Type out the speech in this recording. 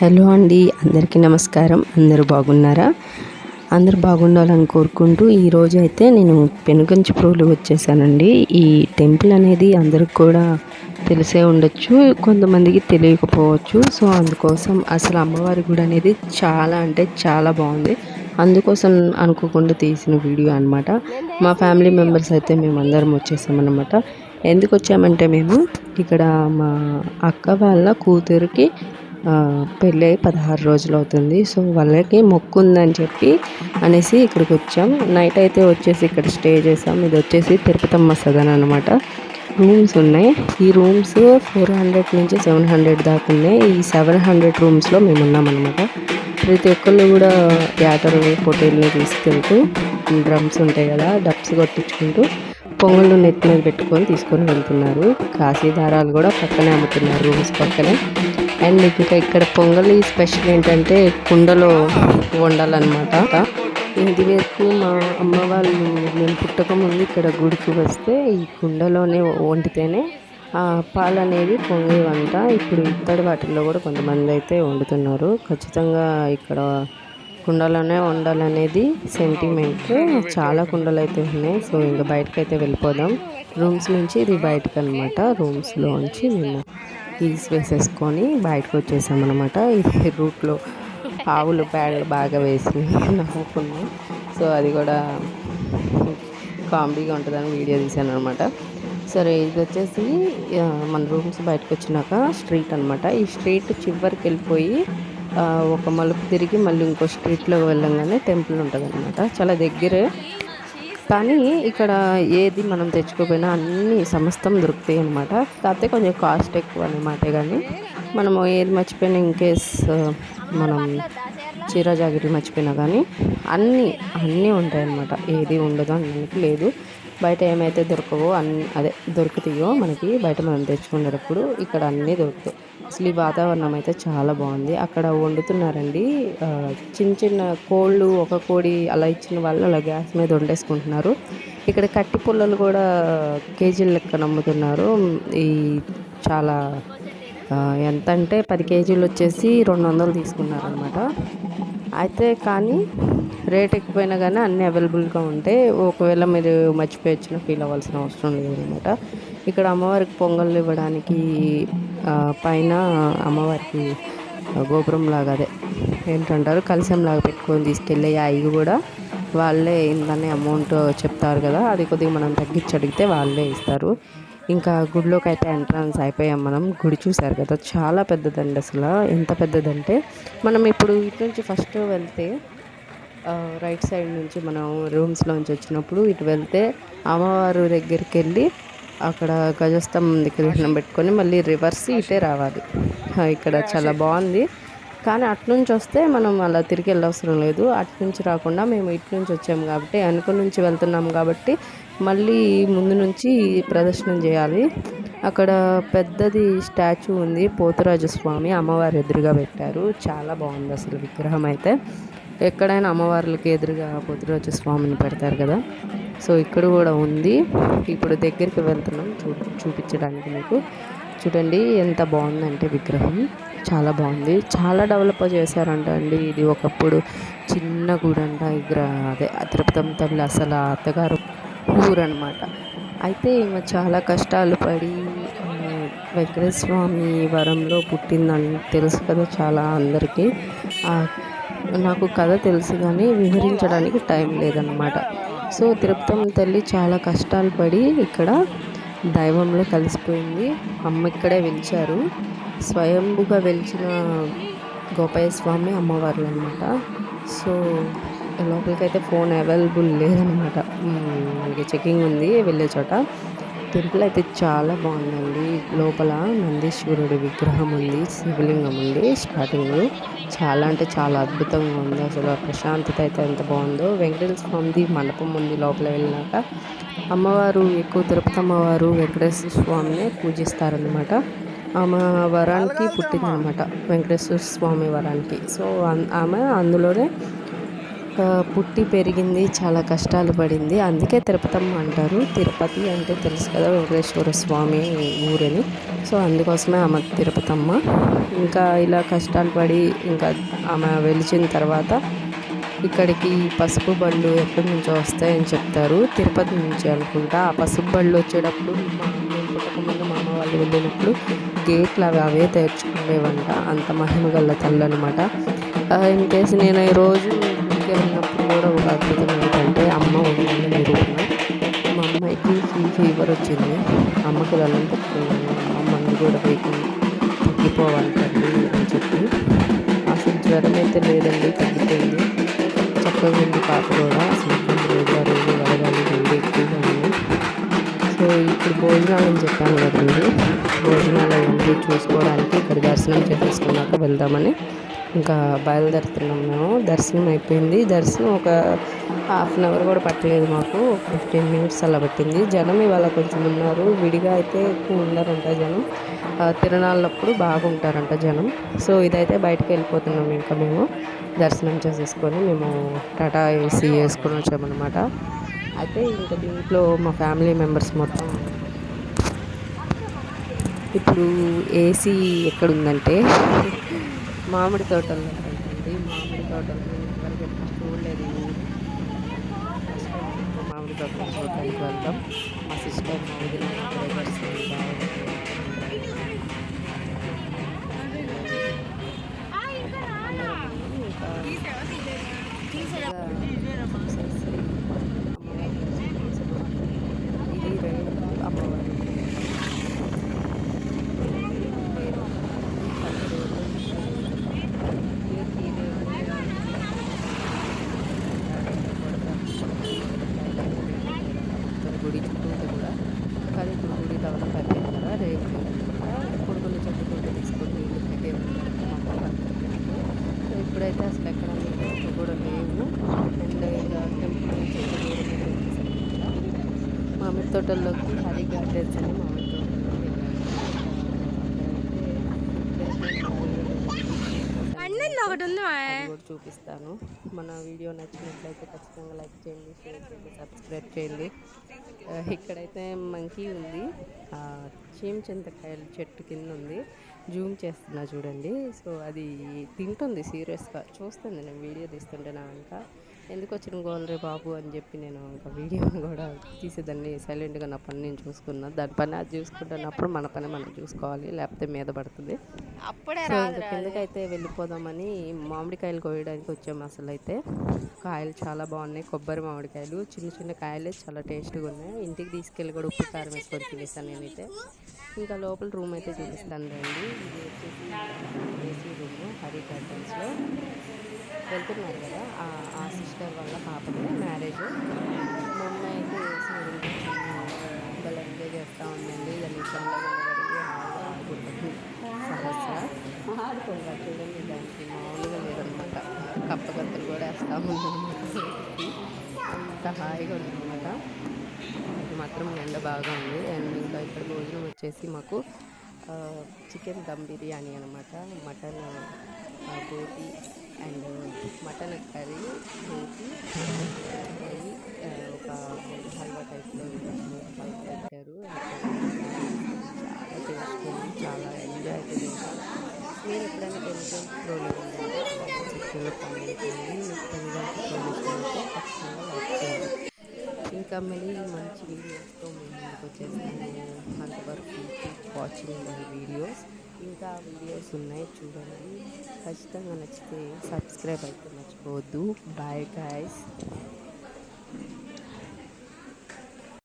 Hello అండి అందరికీ నమస్కారం. అందరూ బాగున్నారా? అందరూ బాగుండాలని కోరుకుంటూ ఈరోజు అయితే నేను పెనుగంచిప్రోలు వచ్చేసానండి. ఈ టెంపుల్ అనేది అందరికి కూడా తెలిసే ఉండొచ్చు కొంతమందికి తెలియకపోవచ్చు. సో అందుకోసం అసలు అమ్మవారి గుడి అనేది చాలా అంటే చాలా బాగుంది. అందుకోసం అనుకోకుండా తీసిన వీడియో అనమాట మా ఫ్యామిలీ మెంబర్స్ అయితే మేము అందరం వచ్చేసామన్నమాట. ఎందుకు వచ్చామంటే మేము ఇక్కడ మా అక్క వాళ్ళ కూతురికి పెళ్ళి పదహారు రోజులు అవుతుంది సో వాళ్ళకి మొక్కు ఉందని చెప్పి అనేసి ఇక్కడికి వచ్చాం. నైట్ అయితే వచ్చేసి ఇక్కడ స్టే చేసాం. ఇది వచ్చేసి తిరుపతమ్మ సదన్ అనమాట రూమ్స్ ఉన్నాయి. ఈ రూమ్స్ ఫోర్ హండ్రెడ్ నుంచి సెవెన్ హండ్రెడ్ దాకా ఉన్నాయి. ఈ సెవెన్ హండ్రెడ్ రూమ్స్లో మేము ఉన్నామన్నమాట. ప్రతి ఒక్కళ్ళు కూడా యాటర్ పొట్టేల్ని తీసుకెళ్తూ డ్రమ్స్ ఉంటాయి కదా డబ్స్ కొట్టించుకుంటూ పొంగళ్ళు నెత్తి మీద పెట్టుకొని తీసుకొని వెళ్తున్నారు. కాశీ దారాలు కూడా పక్కనే అమ్ముతున్నారు రూమ్స్ పక్కనే. అండ్ ఇంకా ఇక్కడ పొంగలి స్పెషల్ ఏంటంటే కుండలో వండాలన్నమాట. ఇది వరకు మా అమ్మ వాళ్ళు మేము పుట్టక ముందు ఇక్కడ గుడికి వస్తే ఈ కుండలోనే వండితేనే ఆ పాలు అనేది పొంగేవంట ఇప్పుడు ఇత్తడి వాటిల్లో కూడా కొంతమంది అయితే వండుతున్నారు. ఖచ్చితంగా ఇక్కడ కుండలోనే వండాలనేది సెంటిమెంట్ చాలా కుండలు అయితే ఉన్నాయి. సో ఇంకా బయటకు అయితే వెళ్ళిపోదాం. రూమ్స్ నుంచి ఇది బయటకు అనమాట రూమ్స్లోంచి మేము గీస్ వేసేసుకొని బయటకు వచ్చేసామన్నమాట. ఇది రూట్లో ఆవులు పేడలు బాగా వేసి నవ్వుకున్నాం. సో అది కూడా కామెడీగా ఉంటుందని వీడియో తీశాను అనమాట సరే ఇది వచ్చేసి మన రూమ్స్ బయటకు వచ్చినాక స్ట్రీట్ అనమాట ఈ స్ట్రీట్ చివరికి వెళ్ళిపోయి ఒక మలుపు తిరిగి మళ్ళీ ఇంకో స్ట్రీట్లో వెళ్ళంగానే టెంపుల్ ఉంటుంది అనమాట చాలా దగ్గరే కానీ ఇక్కడ ఏది మనం తెచ్చుకోపోయినా అన్నీ సమస్తం దొరుకుతాయి అనమాట కాకపోతే కొంచెం కాస్ట్ ఎక్కువ అనమాట కానీ మనము ఏది మర్చిపోయినా ఇన్ కేస్ మనం చీర జాకెట్లు మర్చిపోయినా కానీ అన్నీ అన్నీ ఉంటాయి అన్నమాట. ఏది ఉండదు అనడానికి లేదు. బయట ఏమైతే దొరకవో అన్ని అదే దొరుకుతాయో మనకి బయట మనం తెచ్చుకునేటప్పుడు ఇక్కడ అన్నీ దొరుకుతాయి. అసలు ఈ వాతావరణం అయితే చాలా బాగుంది. అక్కడ వండుతున్నారండి. చిన్న చిన్న కోళ్ళు ఒక కోడి అలా ఇచ్చిన వాళ్ళు అలా గ్యాస్ మీద వండేసుకుంటున్నారు. ఇక్కడ కట్టి పుల్లలు కూడా కేజీల లెక్క నమ్ముతున్నారు. ఈ చాలా ఎంత అంటే పది కేజీలు వచ్చేసి రెండు వందలు తీసుకున్నారనమాట అయితే కానీ రేట్ ఎక్కువైనా కానీ అన్నీ అవైలబుల్గా ఉంటాయి ఒకవేళ మీరు మర్చిపోయి వచ్చిన ఫీల్ అవ్వాల్సిన అవసరం లేదనమాట ఇక్కడ అమ్మవారికి పొంగల్ ఇవ్వడానికి పైన అమ్మవారికి గోపురం లాగా అదే ఏంటంటారు? లాగా పెట్టుకొని తీసుకెళ్ళే అవి కూడా వాళ్ళే ఇంతనే అమౌంట్ చెప్తారు కదా అది కొద్దిగా మనం తగ్గించి అడిగితే వాళ్ళే ఇస్తారు. ఇంకా గుడిలోకి అయితే ఎంట్రన్స్ అయిపోయాం మనం. గుడి చూసారు కదా చాలా పెద్దదండి అసలు. ఎంత పెద్దదంటే మనం ఇప్పుడు ఇటు నుంచి ఫస్ట్ వెళ్తే రైట్ సైడ్ నుంచి మనం రూమ్స్లోంచి వచ్చినప్పుడు ఇటు వెళ్తే అమ్మవారు దగ్గరికి వెళ్ళి అక్కడ గజస్తంభం దగ్గర పెట్టుకొని మళ్ళీ రివర్స్ ఇటే రావాలి. ఇక్కడ చాలా బాగుంది. కానీ అట్నుంచి వస్తే మనం అలా తిరిగి వెళ్ళవసరం లేదు. అటు నుంచి రాకుండా మేము ఇటు నుంచి వచ్చాము కాబట్టి వెనుక నుంచి వెళ్తున్నాం కాబట్టి మళ్ళీ ముందు నుంచి ప్రదర్శనం చేయాలి. అక్కడ పెద్దది స్టాచ్యూ ఉంది. పోతురాజు స్వామి అమ్మవారి ఎదురుగా పెట్టారు. చాలా బాగుంది అసలు విగ్రహం అయితే. ఎక్కడైనా అమ్మవార్లకి ఎదురుగా పోతురాజు స్వామిని పెడతారు కదా. సో ఇక్కడ కూడా ఉంది. ఇప్పుడు దగ్గరికి వెళ్తున్నాం చూ చూపించడానికి మీకు. చూడండి ఎంత బాగుందంటే విగ్రహం. చాలా బాగుంది. చాలా డెవలప్ చేశారంట అండి. ఇది ఒకప్పుడు చిన్న గుడి అంట ఇక్కడ అదే తిరుపతి తల్లి అసలు అత్తగారు ఊరు అనమాట అయితే ఈమె చాలా కష్టాలు పడి వెంకటేశ్వర స్వామి వరంలో పుట్టిందని తెలుసు కదా చాలా అందరికీ. నాకు కథ తెలుసు కానీ వివరించడానికి టైం లేదన్నమాట. సో తిరుపతి తల్లి చాలా కష్టాలు పడి ఇక్కడ దైవంలో కలిసిపోయింది. అమ్మ ఇక్కడే వెలిచారు. స్వయంభుగా వెలిచిన గోపాయ స్వామి అమ్మవార్లు అనమాట సో లోపలికైతే ఫోన్ అవైలబుల్ లేదనమాట. మనకి చెకింగ్ ఉంది వెళ్ళే చోట. టెంపుల్ అయితే చాలా బాగుందండి. లోపల నందీశ్వరుడి విగ్రహం ఉంది శివలింగం ఉంది స్టార్టింగ్. చాలా అంటే చాలా అద్భుతంగా ఉంది. అసలు ప్రశాంతత అయితే ఎంత బాగుందో. వెంకటేశ్వర స్వామిది మండపం ఉంది లోపల వెళ్ళినాక. అమ్మవారు ఎక్కువ తిరుపతి అమ్మవారు వెంకటేశ్వర స్వామిని పూజిస్తారనమాట ఆమె వరానికి పుట్టిందనమాట వెంకటేశ్వర స్వామి వరానికి. సో ఆమె అందులోనే పుట్టి పెరిగింది చాలా కష్టాలు పడింది. అందుకే తిరుపతమ్మ అంటారు. తిరుపతి అంటే తెలుసు కదా వెంకటేశ్వర స్వామి ఊరని. సో అందుకోసమే ఆమె తిరుపతమ్మ. ఇంకా ఇలా కష్టాలు పడి ఇంకా ఆమె వెలిచిన తర్వాత ఇక్కడికి పసుపు బళ్ళు ఎక్కడి నుంచో వస్తాయని చెప్తారు. తిరుపతి నుంచి అనుకుంటా. ఆ పసుపు బళ్ళు వచ్చేటప్పుడు మా పుట్టకముందు మా అమ్మ వాళ్ళు వెళ్ళినప్పుడు గేట్లు అవి అవే తెరుచుకునేవంట. అంత మహిమ గల్ల తల్లు అనమాట ఇన్ కేసు నేను ఈరోజు ఇంటికి వెళ్ళినప్పుడు కూడా ఒక అద్భుతం ఏంటంటే అమ్మ ఉండాలి నిరూపణ. మా అమ్మాయికి ఫీ ఫీవర్ వచ్చింది. అమ్మకి వెళ్ళని పెట్టుకున్నాను అమ్మని కూడా పైకి తగ్గిపోవాలి తల్లి అని చెప్పి అసలు జ్వరం అయితే లేదండి తగ్గిపోయింది. చక్కగా ఉంది పాప కూడా. అసలు ఇబ్బంది లేదు ఆ రోజు వెళ్ళగాలి వెళ్ళి ఎక్కువగా ఉంది. సో ఇప్పుడు భోజనాలు అని చెప్పాను కదండి. భోజనాలు అవి చూసుకోవడానికి ఇక్కడ దర్శనం చేసేసుకున్నాక వెళ్దామని ఇంకా బయలుదేరుతున్నాం మేము. దర్శనం అయిపోయింది. దర్శనం ఒక హాఫ్ అన్ అవర్ కూడా పట్టలేదు మాకు. ఫిఫ్టీన్ మినిట్స్ అలా పట్టింది. జనం ఇవాళ కొంచెం ఉన్నారు. విడిగా అయితే ఎక్కువ ఉన్నారంట జనం. తిరణాలప్పుడు బాగుంటారంట జనం. సో ఇదైతే బయటకు వెళ్ళిపోతున్నాం ఇంకా మేము. దర్శనం చేసేసుకొని మేము టాటా ఏసీ వేసుకొని వచ్చామన్నమాట అయితే ఇంకా దీంట్లో మా ఫ్యామిలీ మెంబర్స్ మొత్తం ఇప్పుడు ఏసీ ఎక్కడుందంటే మామిడి తోటల్లో ఉంటుంది మామిడి తోటలు ఎప్పుడు చూడలేదు మామిడి తోటలు చూడడానికి వెళ్తాం మా సిస్టర్ మా వదిన బ్రదర్స్ ఇప్పుడైతే అసలు ఎక్కడ కూడా లేవు. అండ్ ఇలా టెంపుల్ నుంచి మామిడి తోటల్లోకి హరి గార్డెన్స్ అని మామిడి తోట. ఒకటి ఉంది చూపిస్తాను. మన వీడియో నచ్చినట్లయితే ఖచ్చితంగా లైక్ చేయండి షేర్ చేయండి సబ్స్క్రైబ్ చేయండి. ఇక్కడైతే మంకీ ఉంది. చీమ చింతకాయల చెట్టు కింద ఉంది. జూమ్ చేస్తున్నా చూడండి. సో అది తింటుంది సీరియస్గా. చూస్తుంది నేను వీడియో తీస్తుంటే నా వెనక. ఎందుకు వచ్చిన గోల్రే బాబు అని చెప్పి నేను ఇంకా వీడియోని కూడా తీసేదాన్ని సైలెంట్గా నా పని నేను చూసుకున్నా. దాని పని అది చూసుకుంటున్నప్పుడు మన పని మనం చూసుకోవాలి లేకపోతే మీద పడుతుంది. అప్పుడే కిందకైతే వెళ్ళిపోదామని మామిడికాయలు కోయడానికి వచ్చాము అసలు అయితే. కాయలు చాలా బాగున్నాయి కొబ్బరి మామిడికాయలు చిన్న చిన్న కాయలే చాలా టేస్ట్గా ఉన్నాయి. ఇంటికి తీసుకెళ్ళి కూడా ఉప్పు కారం వేసుకొని తినేసాను నేనైతే. ఇంకా లోపల రూమ్ అయితే చూపిస్తాను రండి. ఇది వచ్చేసి ఏసీ రూమ్ హరి గార్డెన్స్లో వెళ్తున్నారు కదా ఆ సిస్టర్ వాళ్ళ పాపకి మ్యారేజ్. మా అమ్మాయి అయితే భలే ఎంజాయ్ చేస్తూ ఉందండి దాన్ని ఆడుకుంటుంది. సహస్ర ఆడుకుంటారు చూడండి దానికి. మామూలుగా లేదనమాట. కప్పగత్తలు కూడా వేస్తూ ఉందన్నమాట అంత హాయిగా ఉందన్నమాట మాత్రం ఎండ బాగా ఉంది. అండ్ ఇంకా ఇక్కడ భోజనం వచ్చేసి మాకు చికెన్ దమ్ బిర్యానీ అనమాట. Mutton gobi and mutton curry బోటి ఒక హల్వా టైప్లో పెట్టారు. చాలా టేస్ట్ చాలా ఎంజాయ్ చేశాను మీరు ఎప్పుడైనా టెలివిజన్ ఇంకా మళ్ళీ మంచి వీడియోస్తో మేము ముందుకు వచ్చేస్తాము అంతవరకు వాచింగ్ మై వీడియోస్ ఇంకా వీడియోస్ ఉన్నాయి చూడండి. ఖచ్చితంగా నచ్చితే సబ్స్క్రైబ్ అయితే మర్చిపోవద్దు. Bye guys